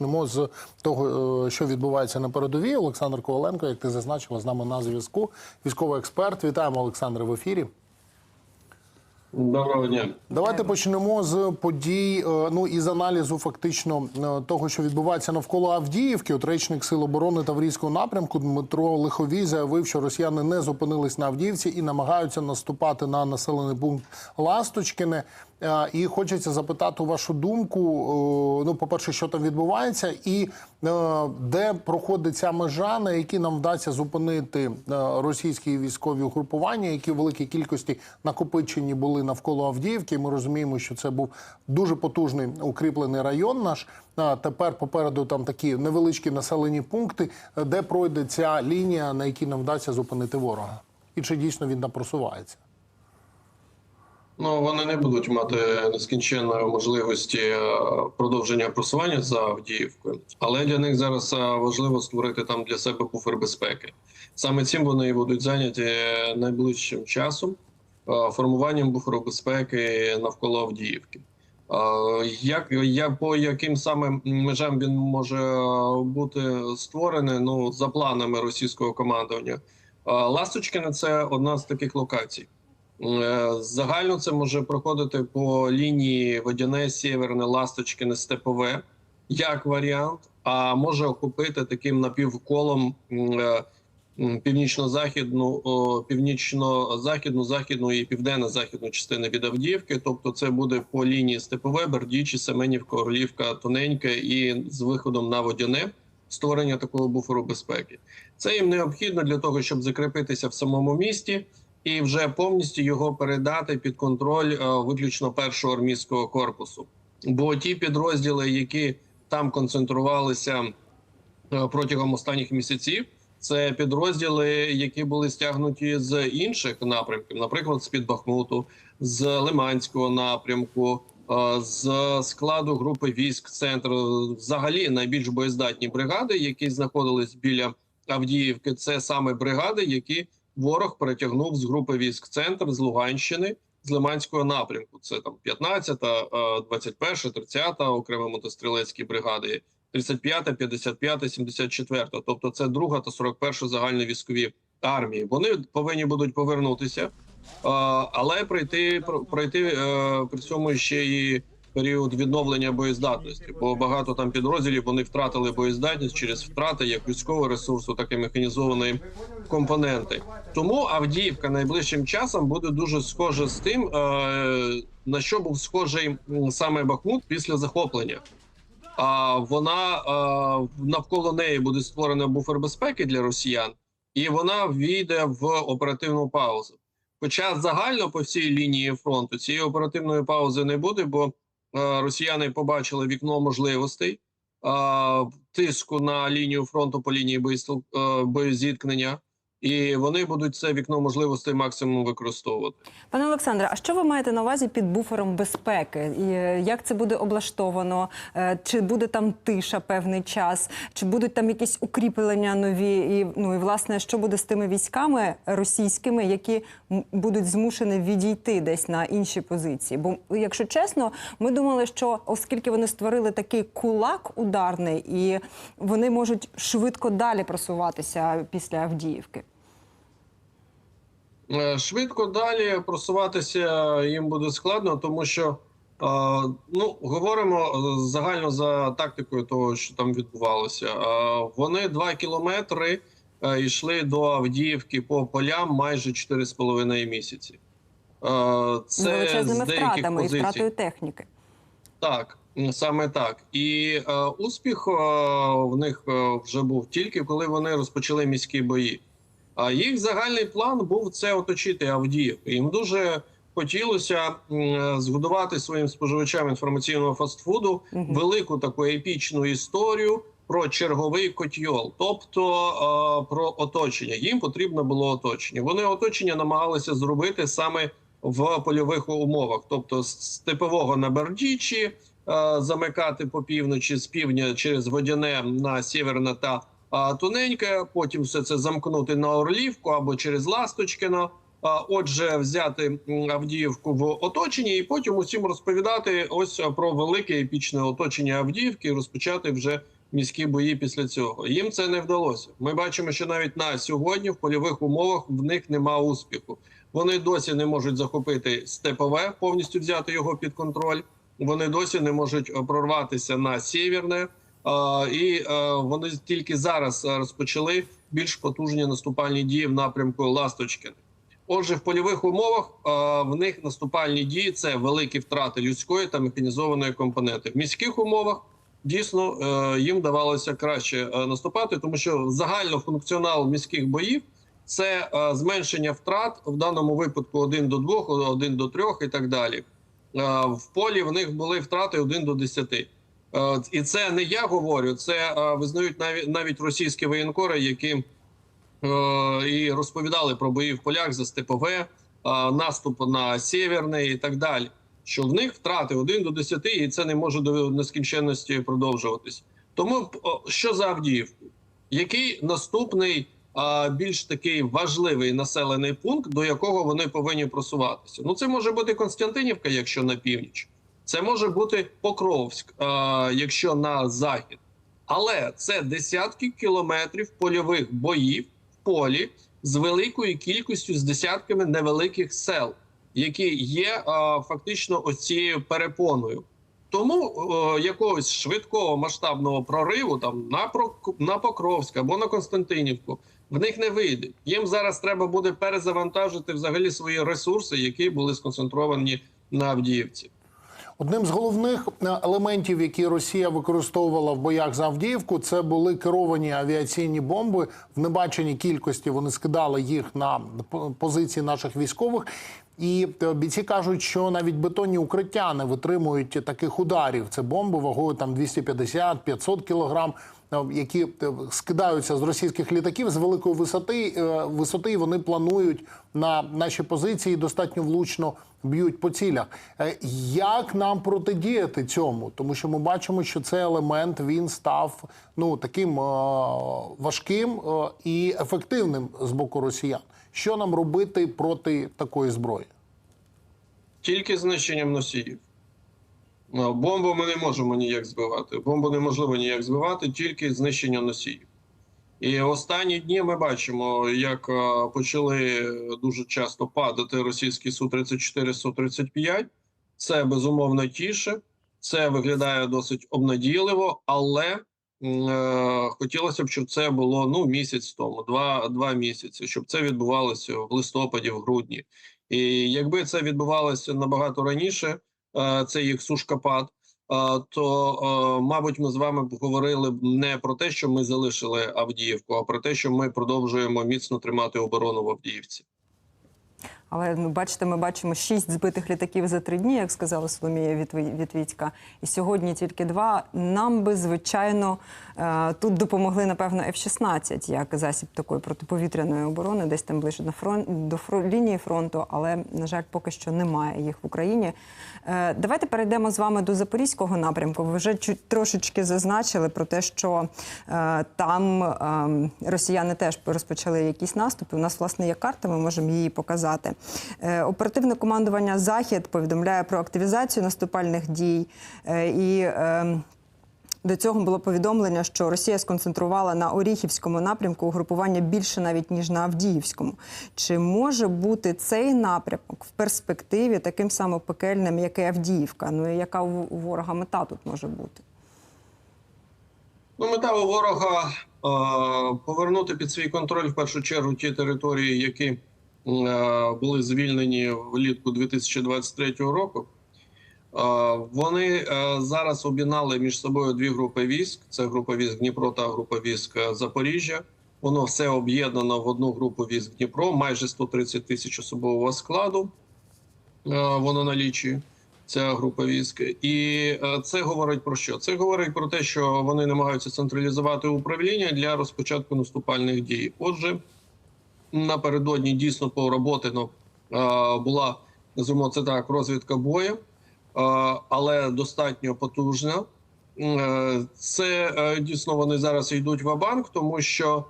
почнемо з того, е, що відбувається на передовій. Олександр Коваленко, як ти зазначила, з нами на зв'язку. Військовий експерт. Вітаємо Олександре в ефірі. Доброго дня. Давайте почнемо з подій. е, Ну і з аналізу фактично е, того, що відбувається навколо Авдіївки. От речник Сил оборони Таврійського напрямку Дмитро Лиховій заявив, що росіяни не зупинились на Авдіївці і намагаються наступати на населений пункт Ласточкине. Е, І хочеться запитати вашу думку. е, Ну, по-перше, що там відбувається, і е, де проходить ця межа, на якій нам вдасться зупинити російські військові угрупування, які в великій кількості накопичені були навколо Авдіївки. Ми розуміємо, що це був дуже потужний укріплений район. Наш тепер попереду там такі невеличкі населені пункти, де пройде ця лінія, на якій нам вдасться зупинити ворога, і чи дійсно він там просувається. Ну вони не будуть мати нескінченної можливості е, продовження просування за Авдіївкою, але для них зараз е, важливо створити там для себе буфер безпеки. Саме цим вони і будуть зайняті найближчим часом е, формуванням буферу безпеки навколо Авдіївки. Е, Як я по яким саме межам він може бути створений? Ну за планами російського командування, Е, Ласточкине – це одна з таких локацій. Е, Загально це може проходити по лінії Водяне, Сєверне, Ласточкине, Степове як варіант, а може охопити таким напівколом е, північно-західну, північно-західну, західну і південно-західну частини від Авдіївки. Тобто, це буде по лінії Степове, Бердічі, Семенівка, Орлівка, Тоненьке і з виходом на Водяне створення такого буферу безпеки. Це їм необхідно для того, щоб закріпитися в самому місті і вже повністю його передати під контроль е, виключно першого армійського корпусу. Бо ті підрозділи, які там концентрувалися е, протягом останніх місяців, це підрозділи, які були стягнуті з інших напрямків, наприклад, з під Бахмуту, з Лиманського напрямку. е, З складу групи військ центр взагалі найбільш боєздатні бригади, які знаходились біля Авдіївки, це саме бригади, які ворог перетягнув з групи військ центр з Луганщини з Лиманського напрямку. Це там 15-та, е, 21-та, 30-та окремо мотострілецькі бригади, 35-та, 55-та, 74-та. Тобто це друга та 41-та загальні військові армії. Вони повинні будуть повернутися, але пройти пройти е, при цьому ще і період відновлення боєздатності, бо багато там підрозділів вони втратили боєздатність через втрати як військового ресурсу, так і механізованої компоненти. Тому Авдіївка найближчим часом буде дуже схожа з тим, е, на що був схожий саме Бахмут після захоплення. А вона е, навколо неї буде створена буфер безпеки для росіян, і вона війде в оперативну паузу. Хоча загально по всій лінії фронту цієї оперативної паузи не буде, бо росіяни побачили вікно можливостей е, тиску на лінію фронту по лінії е, боєзіткнення, і вони будуть це вікно можливостей максимум використовувати. Пане Олександре, а що ви маєте на увазі під буфером безпеки? І е, як це буде облаштовано? Е, Чи буде там тиша певний час? Чи будуть там якісь укріплення нові? І ну і власне, що буде з тими військами російськими, які будуть змушені відійти десь на інші позиції? Бо, якщо чесно, ми думали, що оскільки вони створили такий кулак ударний, і вони можуть швидко далі просуватися після Авдіївки. Е, Швидко далі просуватися їм буде складно, тому що е, ну говоримо е, загально за тактикою того, що там відбувалося. Вони два кілометри йшли до Авдіївки по полям майже 4,5 місяці. Це величезними з деяких втратами і втратою техніки. Так, саме так. І успіх в них вже був тільки коли вони розпочали міські бої. А їх загальний план був це оточити Авдіївку. Їм дуже хотілося згодувати своїм споживачам інформаційного фастфуду велику таку епічну історію про черговий котьйол, тобто про оточення. Їм потрібно було оточення. Вони оточення намагалися зробити саме в польових умовах, тобто з степового на Бердічі, замикати по півночі з півдня через водяне на сєверне та тоненьке. Потім все це замкнути на Орлівку або через Ласточкино. Отже, взяти Авдіївку в оточенні, і потім усім розповідати ось про велике епічне оточення Авдіївки, і розпочати вже міські бої після цього. Їм це не вдалося. Ми бачимо, що навіть на сьогодні в польових умовах в них нема успіху. Вони досі не можуть захопити степове, повністю взяти його під контроль. Вони досі не можуть е, прорватися на сєвєрне, і е, вони тільки зараз е, розпочали більш потужні наступальні дії в напрямку Ласточкіни. Отже, в польових умовах е, в них наступальні дії це великі втрати людської та механізованої компоненти. В міських умовах дійсно е, їм давалося краще е, наступати, тому що загально функціонал міських боїв це е, зменшення втрат в даному випадку 1 до 2, 1 до 3 і так далі. Е, В полі в них були втрати 1 до 10. І це не я говорю, це е, визнають навіть навіть російські воєнкори, які е, і розповідали про бої в полях за степове, е, наступ на сєвєрне і так далі. Що в них втрати 1 до 10, і це не може до нескінченності продовжуватись. Тому що за Авдіївку? Який наступний більш такий важливий населений пункт, до якого вони повинні просуватися? Ну, це може бути Константинівка, якщо на північ, це може бути Покровськ, якщо на захід. Але це десятки кілометрів польових боїв в полі з великою кількістю з десятками невеликих сел, які є фактично ось цією перепоною. Тому о, якогось швидкого масштабного прориву там на на Покровськ або на Константинівку в них не вийде. Їм зараз треба буде перезавантажити взагалі свої ресурси, які були сконцентровані на Авдіївці. Одним з головних е, елементів, які Росія використовувала в боях за Авдіївку, це були керовані авіаційні бомби в небаченій кількості. Вони скидали їх на позиції наших військових. І е, бійці кажуть, що навіть бетонні укриття не витримують таких ударів. Це бомби вагою там 250-500 кілограм, е, які е, скидаються з російських літаків з великої висоти. Висоти вони планують на наші позиції достатньо влучно б'ють по цілях. Як нам протидіяти цьому? Тому що ми бачимо, що цей елемент він став ну таким важким і ефективним з боку росіян. Що нам робити проти такої зброї? Тільки знищенням носіїв. Ну, Бомбу ми не можемо ніяк збивати. Бомбу неможливо ніяк збивати, тільки знищення носіїв. І останні дні ми бачимо, як е, почали дуже часто падати російські Су-34, Су-35. Це безумовно тіше, це виглядає досить обнадійливо, але хотілося б, щоб це було ну місяць тому, два, два місяці, щоб це відбувалося в листопаді, в грудні. І якби це відбувалося набагато раніше, е, це їх сушкапад, е, то, е, мабуть, ми з вами б говорили не про те, що ми залишили Авдіївку, а про те, що ми продовжуємо міцно тримати оборону в Авдіївці. Але ну, бачите, ми бачимо шість збитих літаків за три дні, як сказала Соломія Вітві- І сьогодні тільки два. Нам би, звичайно, тут допомогли, напевно, F-16 як засіб такої протиповітряної оборони, десь там ближче на фронт до фро- лінії фронту, але на жаль, поки що немає їх в Україні. Е, Давайте перейдемо з вами до запорізького напрямку. Ви вже трошечки зазначили про те, що е, там е, росіяни теж розпочали якісь наступи. У нас власне є карта, ми можемо її показати. Е, Оперативне командування Захід повідомляє про активізацію наступальних дій е, і. До цього було повідомлення, що Росія сконцентрувала на Оріхівському напрямку угрупування більше навіть ніж на Авдіївському. Чи може бути цей напрямок в перспективі таким само пекельним, як і Авдіївка? Ну і яка у ворога мета тут може бути? Ну, мета у ворога е, повернути під свій контроль в першу чергу ті території, які е, були звільнені влітку 2023 року. Е, вони е, зараз об'єднали між собою дві групи військ: це група військ Дніпро та група військ е, Запоріжжя. Воно все об'єднано в одну групу військ Дніпро, майже 130 тисяч особового складу. Воно налічує ця група військ, і це говорить про що? Це говорить про те, що вони намагаються централізувати управління для розпочатку наступальних дій. Отже, напередодні дійсно пороботено е, була це так, розвідка бою, але достатньо потужна. Е, Це е, дійсно вони зараз йдуть в банк тому що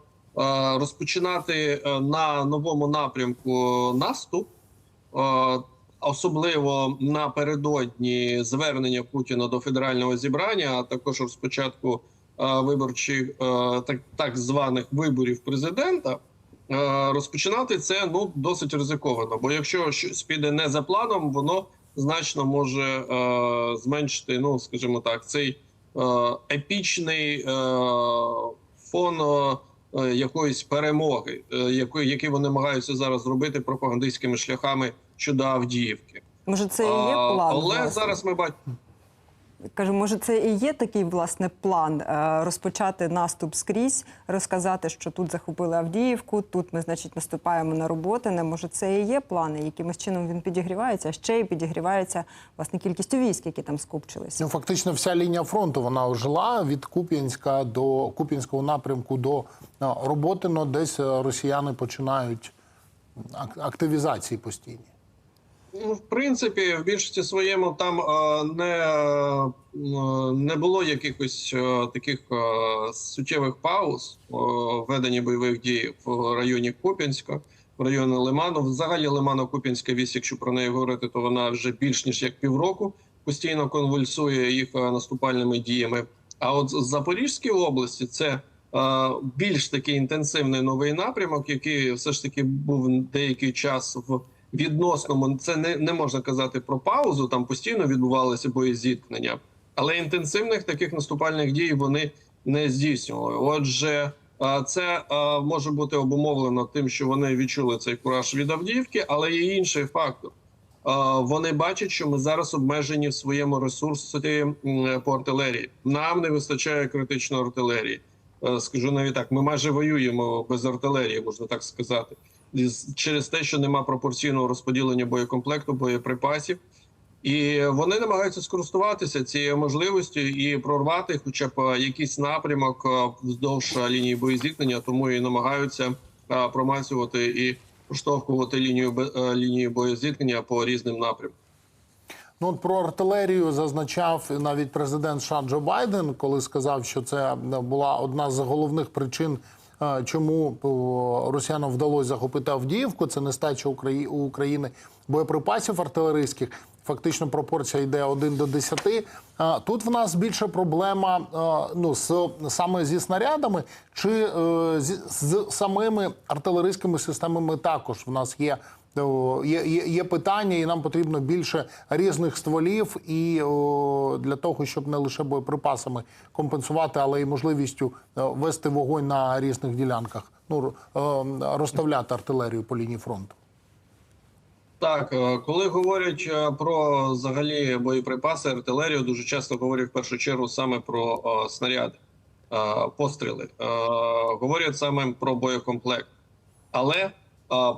розпочинати е, на новому напрямку наступ, особливо напередодні звернення Путіна до федерального зібрання, а також розпочатку виборчих так, так званих виборів президента. Розпочинати це ну досить ризиковано. Бо якщо щось піде не за планом, воно значно може е, зменшити, ну скажімо так, цей е, епічний е, фон е, якоїсь перемоги, е, якої які вони намагаються зараз зробити пропагандистськими шляхами щодо Авдіївки. Може, це і є А, план? Але власне? зараз ми бачимо. Кажу, може, це і є такий власне план е, розпочати наступ скрізь, розказати, що тут захопили Авдіївку, тут ми, значить, наступаємо на Роботине. Може, це і є плани, якимось чином він підігрівається, а ще й підігрівається власне кількістю військ, які там скупчилися. Ну, фактично, вся лінія фронту вона ожила від Куп'янська до Куп'янського напрямку до е, Роботино, десь е, росіяни починають ак- активізації постійні. Ну, в принципі, в більшості своєму там е, не, е, не було якихось е, таких суттєвих пауз в веденні бойових дій в районі Куп'янська, в районі Лиману. Взагалі Лимано-Куп'янська вісь, якщо про неї говорити, то вона вже більш ніж як півроку постійно конвульсує їх наступальними діями. А от з Запорізької області це більш такий інтенсивний новий напрямок, який все ж таки був деякий час в відносному. Це не, не можна казати про паузу. Там постійно відбувалися боєзіткнення, але інтенсивних таких наступальних дій вони не здійснювали. Отже, це може бути обумовлено тим, що вони відчули цей кураж від Авдіївки, але є інший фактор. Вони бачать, що ми зараз обмежені в своєму ресурсі по артилерії. Нам не вистачає критичної артилерії. Е, Скажу навіть так: ми майже воюємо без артилерії, можна так сказати, через те, що нема пропорційного розподілення боєкомплекту, боєприпасів. І вони намагаються скористуватися цією можливістю і прорвати, хоча б якийсь напрямок вздовж лінії боєзіткнення, тому і намагаються промацювати і проштовхувати лінію лінію боєзіткнення по різним напрямкам. Ну, от про артилерію зазначав навіть президент США Джо Байден, коли сказав, що це була одна з головних причин, чому росіянам вдалося захопити Авдіївку. Це нестача у України боєприпасів артилерійських. Фактично пропорція йде 1 до 10. Е, Тут в нас більше проблема е, ну, з, саме зі снарядами, чи з, з самими артилерійськими системами також в нас є Є, є, є питання, і нам потрібно більше різних стволів, і о, для того, щоб не лише боєприпасами компенсувати, але й можливістю е, вести вогонь на різних ділянках. Ну е, розставляти артилерію по лінії фронту. Так, е, коли говорять про взагалі боєприпаси, артилерію, дуже часто говорять в першу чергу саме про е, снаряди, е, постріли. Е, Говорять саме про боєкомплект, але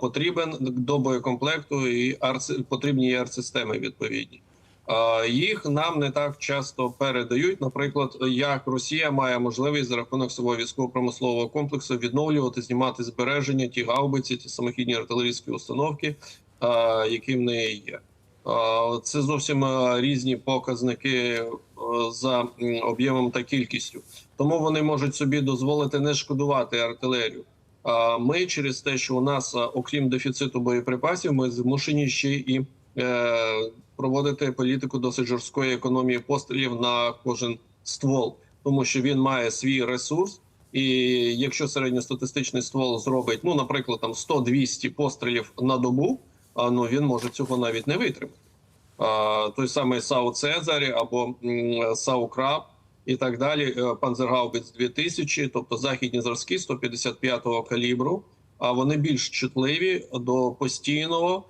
потрібен до боєкомплекту і потрібні артсистеми відповідні. Їх нам не так часто передають. Наприклад, як Росія має можливість за рахунок свого військово-промислового комплексу відновлювати, знімати збереження, ті гаубиці, ті самохідні артилерійські установки, які в неї є. Це зовсім різні показники е, за об'ємом та кількістю. Тому вони можуть собі дозволити не шкодувати артилерію. Ми через те, що у нас, е, окрім дефіциту боєприпасів, ми змушені ще і е, проводити політику досить жорсткої економії пострілів на кожен ствол, тому що він має свій ресурс. І якщо середньостатистичний ствол зробить, ну наприклад, там 100-200 пострілів на добу, ну він може цього навіть не витримати. Той самий САУ Цезарі або САУ Краб і так далі. е, Панзергаубіц 2000, тобто західні зразки 155-го калібру. А вони більш чутливі до постійного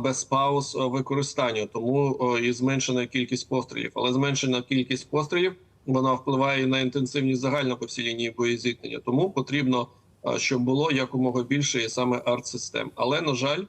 без пауз використання, тому і зменшена кількість пострілів. Але зменшена кількість пострілів вона впливає на інтенсивність загально по всій лінії боєзіткнення. Тому потрібно, щоб було якомога більше і саме арт-систем. Але на жаль,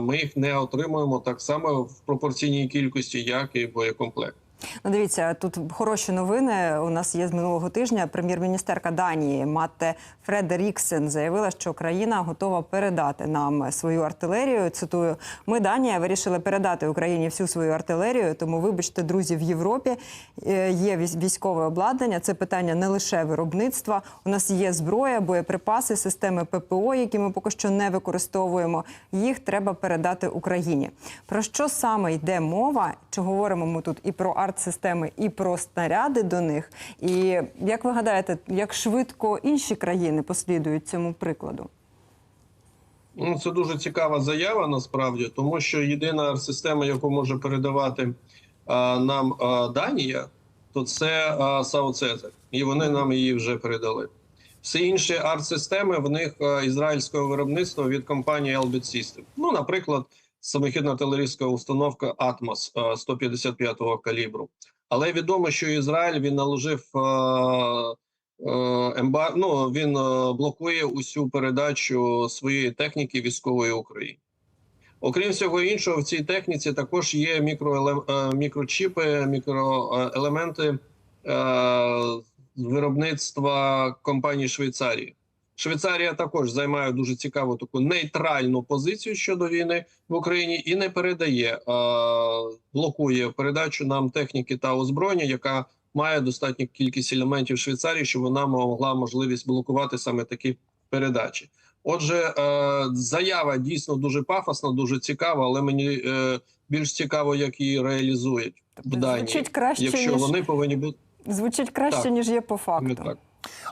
ми їх не отримуємо так само в пропорційній кількості, як і боєкомплект. Ну, дивіться, тут хороші новини. У нас є з минулого тижня. Прем'єр-міністерка Данії Матте Фредеріксен заявила, що країна готова передати нам свою артилерію. Цитую: ми Данія вирішили передати Україні всю свою артилерію. Тому, вибачте, друзі, в Європі е, є військ- військове обладнання. Це питання не лише виробництва. У нас є зброя, боєприпаси, системи ППО, які ми поки що не використовуємо. Їх треба передати Україні. Про що саме йде мова? Чи говоримо ми тут і про арт-системи, і про снаряди до них? І як ви гадаєте, як швидко інші країни послідують цьому прикладу? Ну, це дуже цікава заява насправді, тому що єдина арт-система, яку може передавати а, нам а, Данія, то це а, САУ І вони нам її вже передали. Всі інші арт-системи в них ізраїльського виробництва від компанії Elbit System. Ну, наприклад, самохідна артилерійська установка Атмос 155-го калібру. Але відомо, що Ізраїль він наложив а, е, ембар... ну, він е, блокує усю передачу своєї техніки військової Україні. Окрім всього іншого, в цій техніці також є е, мікрочіпи, мікроелементи е, виробництва компанії Швейцарії. Швейцарія також займає дуже цікаву таку нейтральну позицію щодо війни в Україні і не передає, е, блокує передачу нам техніки та озброєння, яка має достатню кількість елементів Швейцарії, щоб вона могла можливість блокувати саме такі передачі. Отже, е, заява дійсно дуже пафосна, дуже цікава, але мені е, більш цікаво, як її реалізують в Данії, краще, якщо ніж вони повинні бути звучить краще, Так. ніж є по факту. так.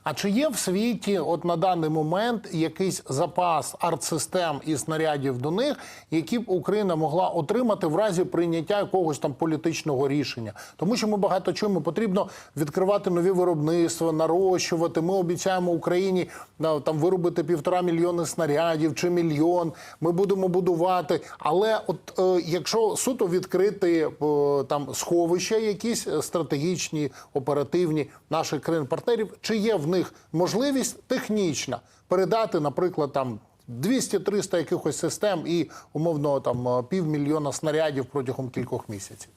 А чи є в світі, от на даний момент, якийсь запас артсистем і снарядів до них, які б Україна могла отримати в разі прийняття якогось там політичного рішення? Тому що ми багато чуємо, потрібно відкривати нові виробництва, нарощувати. Ми обіцяємо Україні там виробити півтора мільйони снарядів чи мільйон. Ми будемо будувати. Але от е, якщо суто відкрити е, там сховища, якісь е, стратегічні, оперативні наших країн-партнерів, чи є в них можливість технічна передати, наприклад, там 200-300 якихось систем і умовно там е, півмільйона снарядів протягом кількох місяців?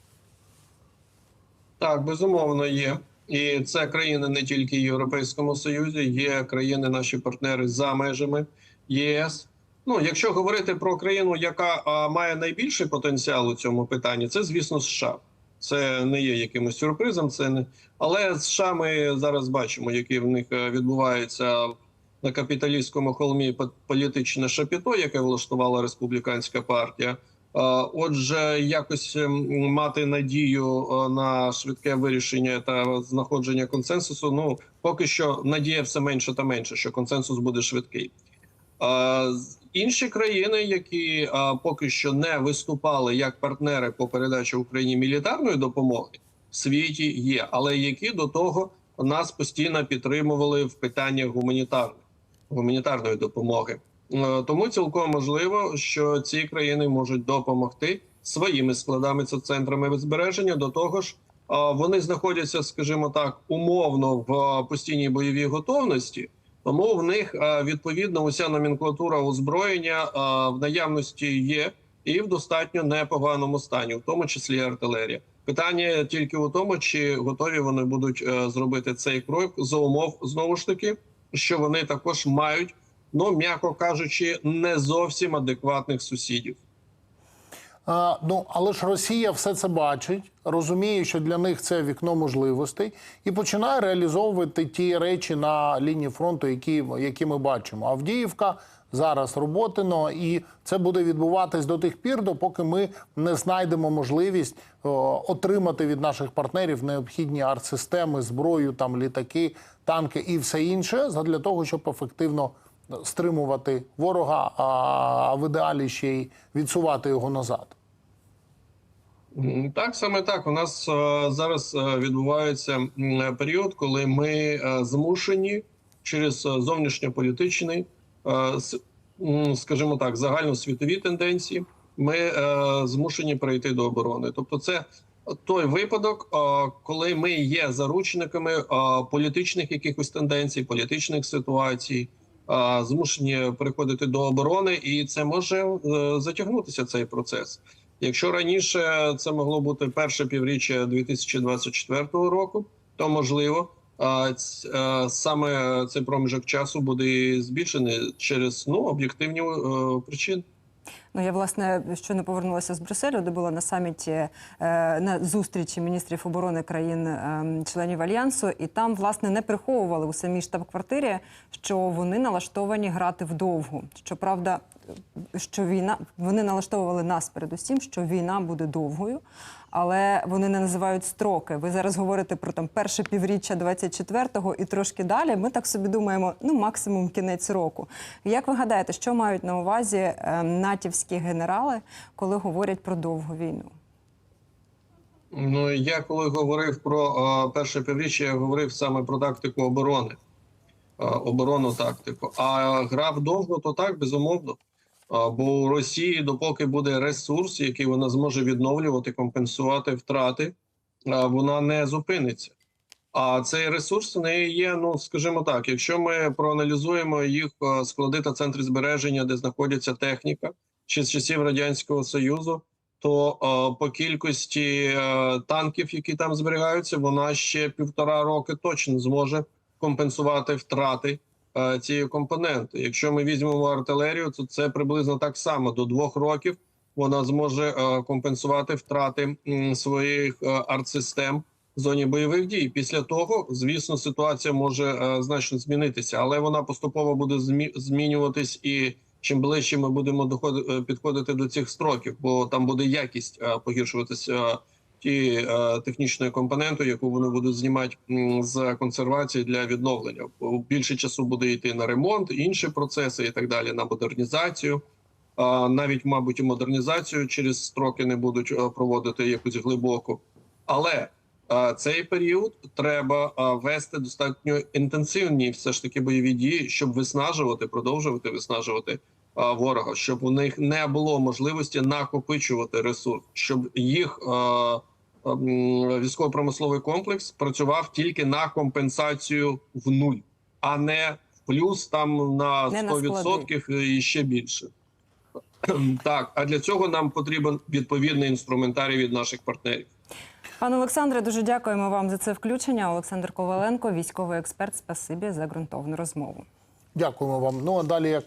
Так, безумовно, є. І це країни не тільки Європейському Союзі, є країни, наші партнери за межами ЄС. Ну, якщо говорити про країну, яка а, має найбільший потенціал у цьому питанні, це звісно США. Це не є якимось сюрпризом. Це не але США ми зараз бачимо, які в них е, відбуваються на капіталістському холмі політичне шапіто, яке влаштувала республіканська партія. Е, Отже, якось ем, мати надію е, на швидке вирішення та знаходження консенсусу. Ну поки що надія все менше та менше, що консенсус буде швидкий. Інші країни, які е, поки що не виступали як партнери по передачі Україні мілітарної допомоги, в світі є, але які до того нас постійно підтримували в питаннях гуманітарної гуманітарної допомоги. Е, Тому цілком можливо, що ці країни можуть допомогти своїми складами та центрами збереження. До того ж, вони знаходяться, скажімо так, умовно в постійній бойовій готовності. Тому в них е, відповідно уся номенклатура озброєння е, в наявності є і в достатньо непоганому стані, в тому числі артилерія. Питання тільки у тому, чи готові вони будуть е, зробити цей крок за умов знову ж таки, що вони також мають, ну м'яко кажучи, не зовсім адекватних сусідів. Ну, але ж Росія все це бачить, розуміє, що для них це вікно можливостей, і починає реалізовувати ті речі на лінії фронту, які, які ми бачимо. Авдіївка зараз роботино, і це буде відбуватись до тих пір, допоки ми не знайдемо можливість о, отримати від наших партнерів необхідні артсистеми, зброю, там літаки, танки і все інше, для того, щоб ефективно стримувати ворога, а в ідеалі ще й відсувати його назад. Так, саме так. У нас е, зараз е, відбувається період, коли ми е, змушені через зовнішньополітичний, скажімо так, загальносвітові тенденції. Ми змушені перейти до оборони. Тобто, це той випадок, коли ми є заручниками політичних якихось тенденцій, політичних ситуацій. Змушені переходити до оборони, і це може затягнутися цей процес. Якщо раніше це могло бути перше півріччя 2024 року, то можливо саме цей проміжок часу буде збільшений через ну об'єктивні е, причини. Ну я власне щойно повернулася з Брюсселю, де була на саміті е, на зустрічі міністрів оборони країн е, членів альянсу, і там власне не приховували у самій штаб-квартирі, що вони налаштовані грати вдовгу. Щоправда, що війна вони налаштовували нас передусім, що війна буде довгою, але вони не називають строки. Ви зараз говорите про там перше півріччя 24-го і трошки далі. Ми так собі думаємо, ну максимум кінець року. Як ви гадаєте, що мають на увазі е, натівські генерали, коли говорять про довгу війну? Ну я коли говорив про е, перше півріччя, я говорив саме про тактику оборони, е, оборонну тактику. А гра вдовго, то так безумовно. Бо у Росії, допоки буде ресурс, який вона зможе відновлювати, компенсувати втрати, вона не зупиниться. А цей ресурс в неї є. Ну скажімо так, якщо ми проаналізуємо їх склади та центри збереження, де знаходиться техніка, ще з часів радянського союзу, то по кількості танків, які там зберігаються, вона ще півтора роки точно зможе компенсувати втрати цієї компоненти. Якщо ми візьмемо артилерію, то це приблизно так само до двох років вона зможе е, компенсувати втрати своїх е, артсистем в зоні бойових дій. Після того, звісно, ситуація може е, значно змінитися, але вона поступово буде змі- змінюватись і. Чим ближче ми будемо підходити до цих строків, бо там буде якість е, погіршуватися ті е, технічної компоненти, яку вони будуть знімати з консервації для відновлення. Більше часу буде йти на ремонт, інші процеси і так далі, на модернізацію. Навіть, мабуть, і модернізацію через строки не будуть е, проводити якусь глибоку. Але е, цей період треба вести достатньо інтенсивні все ж таки бойові дії, щоб виснажувати, продовжувати виснажувати ворога, щоб у них не було можливості накопичувати ресурс, щоб їх військово-промисловий комплекс працював тільки на компенсацію в нуль, а не в плюс там на 100% і ще більше. Так, а для цього нам потрібен відповідний інструментарій від наших партнерів. Пане Олександре, дуже дякуємо вам за це включення. Олександр Коваленко, військовий експерт. Спасибі за ґрунтовну розмову. Дякуємо вам. Ну а далі як